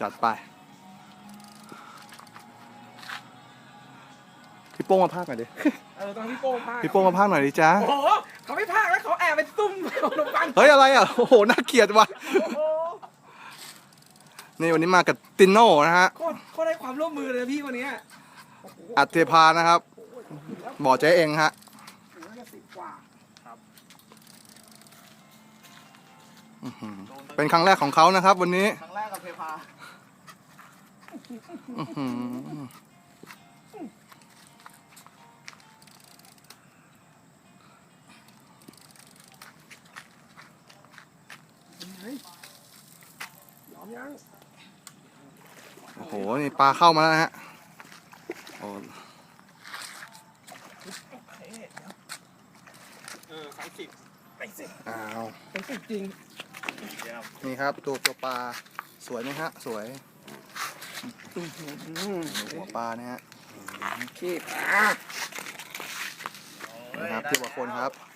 จัดไปพี่โป้งมาพากหน่อยดิ เออตอนพี่โป้งพากพี่โป้งมาพากหน่อยดิจ้าโอ้โหเขาไม่พากแล้วเขาแอบไปซุ่มขนมปังเฮ้ยอะไรอะ โอ้โห น่าเกลียดว่ะ โอ้โหนี่วันนี้มากับตินโน่นะฮะ โคตรโคตรได้ความร่วมมือเลยนะพี่วันเนี้ยโอ้โหอัดเทพานะครับบ่อเจ๊เองฮะถือว่าจะสิบกว่าอื้อหือเป็นครั้งแรกของเขานะครับ วันนี้ครั้งแรกกับเท พาอื้อหือเฮ้ยยอมยังโอ้โห นี่ปลาเข้ามาแล้วนะฮะ โอ้เออครั้งสิบไปสิอ้าวไปสิจริง นี่ครับ ตัวตัวปลา สวยไหมฮะ สวยอื้อหือหัวปลาเนี่ยฮะขี้ปลานี่ครับพี่บางคนครับเ